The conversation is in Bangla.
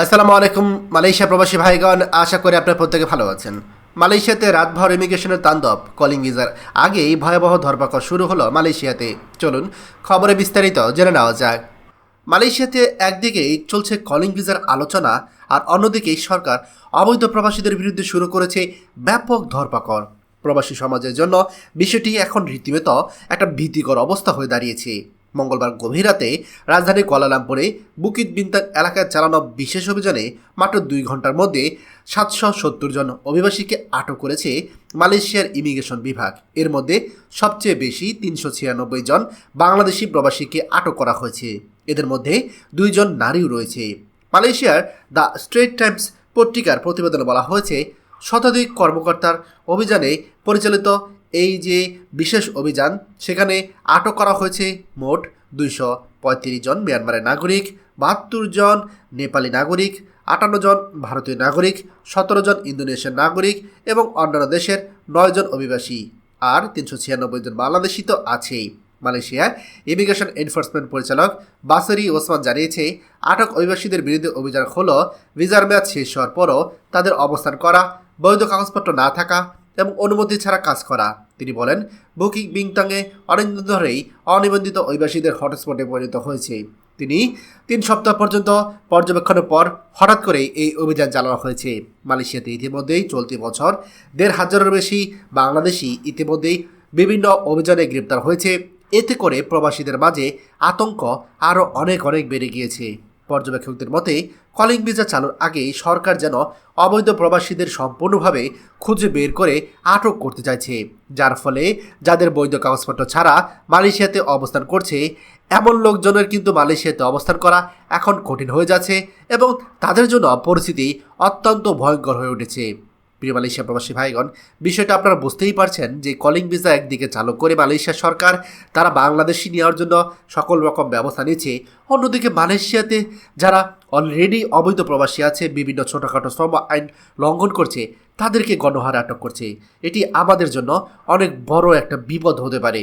আসসালামু আলাইকুম, মালয়েশিয়া প্রবাসী ভাইগণ, আশা করি আপনার প্রত্যেকে ভালো আছেন। মালয়েশিয়াতে রাতভর ইমিগ্রেশনের তাণ্ডব, কলিং ভিসার আগেই ভয়াবহ ধরপাকড় শুরু হলো মালয়েশিয়াতে। চলুন, খবরে বিস্তারিত জেনে নেওয়া যাক। মালয়েশিয়াতে একদিকেই চলছে কলিং ভিসার আলোচনা, আর অন্যদিকেই সরকার অবৈধ প্রবাসীদের বিরুদ্ধে শুরু করেছে ব্যাপক ধরপাকড়। প্রবাসী সমাজের জন্য বিষয়টি এখন রীতিমতো একটা ভীতিকর অবস্থা হয়ে দাঁড়িয়েছে। মঙ্গলবার গভীর রাতে রাজধানী কোয়ালালামপুরে বুকিত বিন্তাক এলাকায় চালানো বিশেষ অভিযানে মাত্র দুই ঘণ্টার মধ্যে সাতশো সত্তর জন অভিবাসীকে আটক করেছে মালয়েশিয়ার ইমিগ্রেশন বিভাগ। এর মধ্যে সবচেয়ে বেশি তিনশো ছিয়ানব্বই জন বাংলাদেশি প্রবাসীকে আটক করা হয়েছে। এদের মধ্যে দুইজন নারীও রয়েছে। মালয়েশিয়ার দ্য স্ট্রেট টাইমস পত্রিকার প্রতিবেদনে বলা হয়েছে, শতাধিক কর্মকর্তার অভিযানে পরিচালিত এই যে বিশেষ অভিযান, সেখানে আটক করা হয়েছে মোট দুইশো পঁয়ত্রিশ জন মিয়ানমারের নাগরিক, বাহাত্তর জন নেপালি নাগরিক, আটান্ন জন ভারতীয় নাগরিক, সতেরো জন ইন্দোনেশিয়ান নাগরিক এবং অন্যান্য দেশের নয় জন অভিবাসী। আর তিনশো ছিয়ানব্বই জন বাংলাদেশি তো আছেই। মালয়েশিয়ার ইমিগ্রেশন এনফোর্সমেন্ট পরিচালক বাসারি ওসমান জানিয়েছে, আটক অভিবাসীদের বিরুদ্ধে অভিযান হলো, ভিসার মেয়াদ শেষ হওয়ার পরও তাদের অবস্থান করা, বৈধ কাগজপত্র না থাকা এবং অনুমতি ছাড়া কাজ করা। তিনি বলেন, বুকিং বিংতাংয়ে অনেকদিন ধরেই অনিবন্ধিত অভিবাসীদের হটস্পটে পরিণত হয়েছে। তিনি, তিন সপ্তাহ পর্যন্ত পর্যবেক্ষণের পর হঠাৎ করেই এই অভিযান চালানো হয়েছে। মালয়েশিয়াতে ইতিমধ্যেই চলতি বছর দেড় হাজারের বেশি বাংলাদেশি ইতিমধ্যেই বিভিন্ন অভিযানে গ্রেপ্তার হয়েছে। এতে করে প্রবাসীদের মাঝে আতঙ্ক আরও অনেক অনেক বেড়ে গিয়েছে। পর্যবেক্ষকদের মতে কলিং ভিসা চালুর আগেই সরকার যেন অবৈধ প্রবাসীদের সম্পূর্ণভাবে খুঁজে বের করে আটক করতে চাইছে। যার ফলে যাদের বৈধ কাগজপত্র ছাড়া মালয়েশিয়াতে অবস্থান করছে, এমন লোকজনের কিন্তু মালয়েশিয়াতে অবস্থান করা এখন কঠিন হয়ে যাচ্ছে এবং তাদের জন্য পরিস্থিতি অত্যন্ত ভয়ঙ্কর হয়ে উঠেছে। প্রিয় মালয়েশিয়া প্রবাসী ভাইগণ, বিষয়টা আপনারা বুঝতেই পারছেন যে কলিং ভিসা একদিকে চালু করে মালয়েশিয়া সরকার, তারা বাংলাদেশি নেওয়ার জন্য সকল রকম ব্যবস্থা নিচ্ছে অন্যদিকে মালয়েশিয়াতে যারা অলরেডি অবৈধ প্রবাসী আছে, বিভিন্ন ছোটোখাটো শ্রম আইন লঙ্ঘন করছে, তাদেরকে গণহারে আটক করছে। এটি আমাদের জন্য অনেক বড় একটা বিপদ হতে পারে।